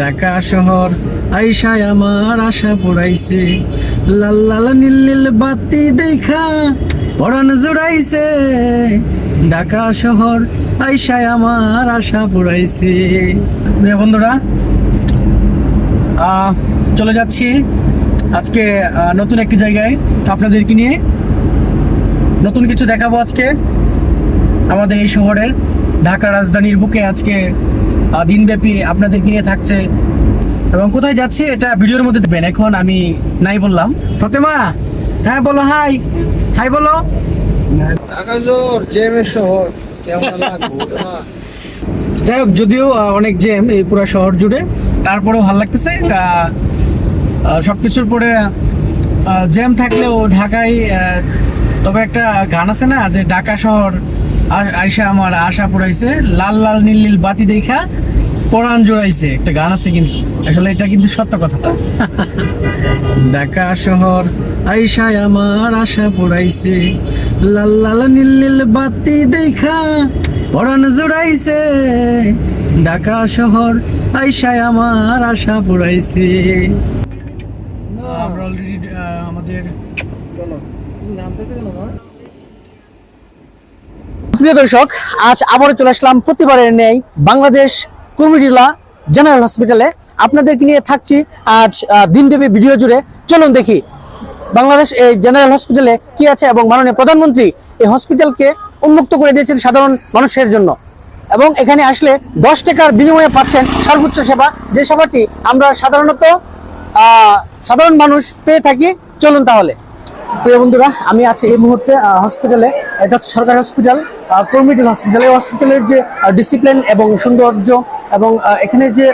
ঢাকা শহর আইসায় আমার আশা পড়াইছে লাল লাল নীল নীল বাতি দেখা পরাণ জুড়াইছে। ঢাকা শহর আইসায় আমার আশা পুরাইছে। প্রিয় বন্ধুরা চলে যাচ্ছি আজকে নতুন একটি জায়গায় আপনাদেরকে নিয়ে। নতুন কিছু দেখাবো আজকে। আমাদের এই শহরের ঢাকা রাজধানীর বুকে আজকে দিনব্যাপী আপনাদেরকে নিয়ে থাকছে। এবং কোথায় যাচ্ছি এটা ভিডিওর মধ্যে দেবেন এখন আমি নাই বললাম। ফতেমা হ্যাঁ বলো হাই। হাই বলো। শহর যাই হোক যদিও অনেক জ্যাম এই পুরো শহর জুড়ে। তারপরেও ভালো লাগতেছে। সব কিছুর পরে জ্যাম থাকলেও ঢাকায় তবে একটা গান আছে না যে ঢাকা শহর আ- আইসা আমার আশা পুরাইছে লাল লাল নীল নীল বাতি দেখা পরাণ জোড়াইছে। একটা গান আছে কিন্তু আসলে এটা কিন্তু সত্য কথাটা। ঢাকা শহর আইসায় আমার আশা পুরাইছে লাল লাল নীল নীল বাতি দেখা পরাণ জোড়াইছে। ঢাকা শহর আইসায় আমার আশা পুরাইছে। আমরা অলরেডি আমাদের চলো নামটা কেন প্রিয় দর্শক, আজ আবারও চলে আসলাম প্রতিবারের নেই বাংলাদেশ কুমিল্লা জেনারেল হসপিটালে। আপনাদেরকে নিয়ে থাকছি আজ দিনব্যাপী ভিডিও জুড়ে। চলুন দেখি, বাংলাদেশ এই জেনারেল হসপিটালে কি আছে এবং মাননীয় প্রধানমন্ত্রী এই হসপিটালকে উন্মুক্ত করে দিয়েছেন সাধারণ মানুষের জন্য। এবং এখানে আসলে দশ টাকার বিনিময়ে পাচ্ছেন সর্বোচ্চ সেবা। যে সেবাটি আমরা সাধারণত সাধারণ মানুষ পেয়ে থাকি। চলুন তাহলে। প্রিয় বন্ধুরা, আমি আছি এই মুহূর্তে হসপিটালে। এটা হচ্ছে সরকারি হসপিটাল। কর্মিটিল হসপিটাল হসপিটালের যে ডিসিপ্লিন এবং সৌন্দর্য এবং এখানে যে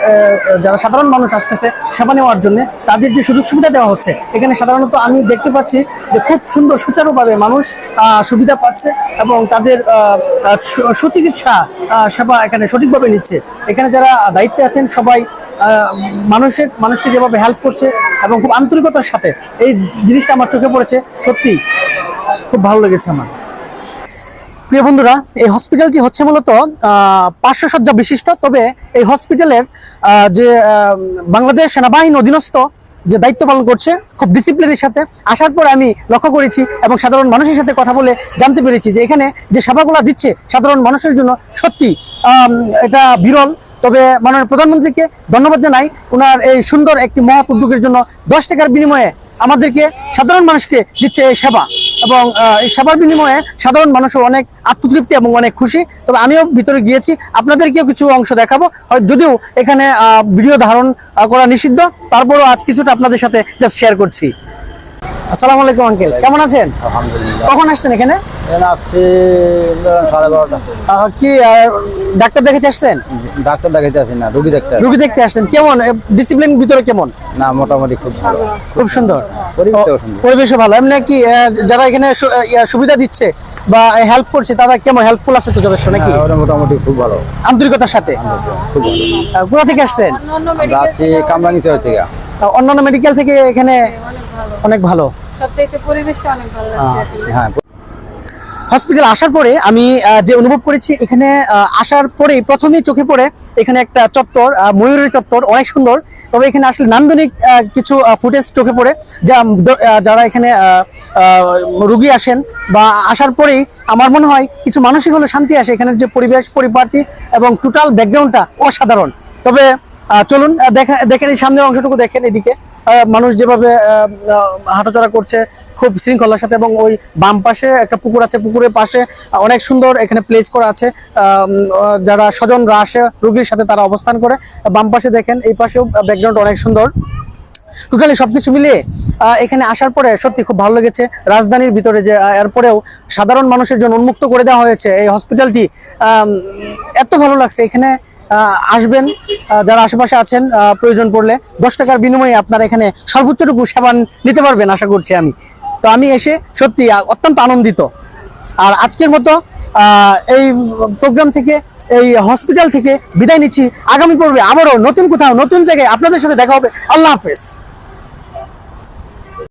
যারা সাধারণ মানুষ আসতেছে সেবা নেওয়ার জন্য তাদের যে সুযোগ সুবিধা দেওয়া হচ্ছে, এখানে সাধারণত আমি দেখতে পাচ্ছি যে খুব সুন্দর সুচারুভাবে মানুষ সুবিধা পাচ্ছে এবং তাদের সুচিকিৎসা সেবা এখানে সঠিকভাবে নিচ্ছে। এখানে যারা দায়িত্বে আছেন সবাই মানুষের মানুষকে যেভাবে হেল্প করছে এবং খুব আন্তরিকতার সাথে এই জিনিসটা আমার চোখে পড়েছে সত্যি খুব ভালো লেগেছে আমার। প্রিয় বন্ধুরা, এই হসপিটালটি হচ্ছে মূলত পাঁচশো শয্যা বিশিষ্ট, তবে এই হসপিটালের যে বাংলাদেশ সেনাবাহিনী অধীনস্থ যে দায়িত্ব পালন করছে, খুব ডিসিপ্লিনের সাথে, আসার পর আমি লক্ষ্য করেছি এবং সাধারণ মানুষের সাথে কথা বলে জানতে পেরেছি যে এখানে যে সেবাগুলো দিচ্ছে সাধারণ মানুষের জন্য সত্যি এটা বিরল। তবে মাননীয় প্রধানমন্ত্রীকে ধন্যবাদ জানাই। ওনার এই সুন্দর একটি মহৎ উদ্যোগের জন্য দশ টাকার বিনিময়ে আমাদেরকে সাধারণ মানুষকে দিচ্ছে এই সেবা। এবং এই সেবার বিনিময়ে সাধারণ মানুষও অনেক আত্মতৃপ্তি এবং অনেক খুশি। তবে আমিও ভিতরে গিয়েছি, আপনাদেরকেও কিছু অংশ দেখাবো। যদিও এখানে ভিডিও ধারণ করা নিষিদ্ধ, তারপরও আজ কিছুটা আপনাদের সাথে জাস্ট শেয়ার করছি। আসসালামু আলাইকুম আঙ্কেল। কেমন আছেন? আলহামদুলিল্লাহ। কখন আসছেন এখানে? এখানে আসছি সাড়ে বারোটা। কি ডাক্তার দেখাতে আসছেন? ডাক্তার দেখাইতে আসি না রুগী দেখতে রুগী দেখতে আসছেন। কেমন? ডিসিপ্লিন ভিতরে কেমন? না মোটামুটি খুব ভালো। খুব সুন্দর। পরিবেশও ভালো। এমনি কি যারা এখানে সুবিধা দিচ্ছে বা হেল্প করছে তারা কেমন? হেল্পফুল আছে তো যথেষ্ট নাকি? হ্যাঁ, মোটামুটি খুব ভালো। আন্তরিকতার সাথে? খুব ভালো। কোথা থেকে আসছেন? কামরানি থেকে। অন্যান্য মেডিকেল থেকে এখানে অনেক ভালো। পরিবেশটা অনেক ভালো হ্যাঁ হসপিটাল আসার পরে আমি যে অনুভব করেছি এখানে আসার পরেই প্রথমেই চোখে পড়ে এখানে একটা চত্বর ময়ূরের চত্বর অনেক সুন্দর। তবে এখানে আসলে নান্দনিক কিছু ফুটেজ চোখে পড়ে যা যারা এখানে রুগী আসেন বা আসার পরেই আমার মনে হয় কিছু মানসিক হলে শান্তি আসে। এখানের যে পরিবেশ পরিপাটি এবং টোটাল ব্যাকগ্রাউন্ডটা অসাধারণ। তবে চলুন দেখা দেখেন এই সামনের অংশটুকু দেখেন এদিকে। মানুষ যেভাবে হাঁটাচলা করছে খুব শৃঙ্খলার সাথে এবং ওই বাম পাশে একটা পুকুর আছে, পুকুরের পাশে অনেক সুন্দর এখানে প্লেস করা আছে। যারা স্বজনরা আসে, রুগীর সাথে তারা অবস্থান করে। বাম পাশে দেখেন, এই পাশেও ব্যাকগ্রাউন্ড অনেক সুন্দর। টোটালি সবকিছু মিলিয়ে এখানে আসার পরে সত্যি খুব ভালো লেগেছে। রাজধানীর ভিতরে যে এরপরেও সাধারণ মানুষের জন্য উন্মুক্ত করে দেওয়া হয়েছে এই হসপিটালটি এত ভালো লাগছে। এখানে আসবেন যারা আশেপাশে আছেন প্রয়োজন পড়লে দশ টাকার বিনিময়ে আপনারা এখানে সর্বোচ্চটুকু সেবা নিতে পারবেন, আশা করছি আমি। তো আমি এসে সত্যি অত্যন্ত আনন্দিত। আর আজকের মতো এই প্রোগ্রাম থেকে, এই হসপিটাল থেকে বিদায় নিচ্ছি। আগামী পর্বে আবারও নতুন কোথাও, নতুন জায়গায় আপনাদের সাথে দেখা হবে। আল্লাহ হাফেজ।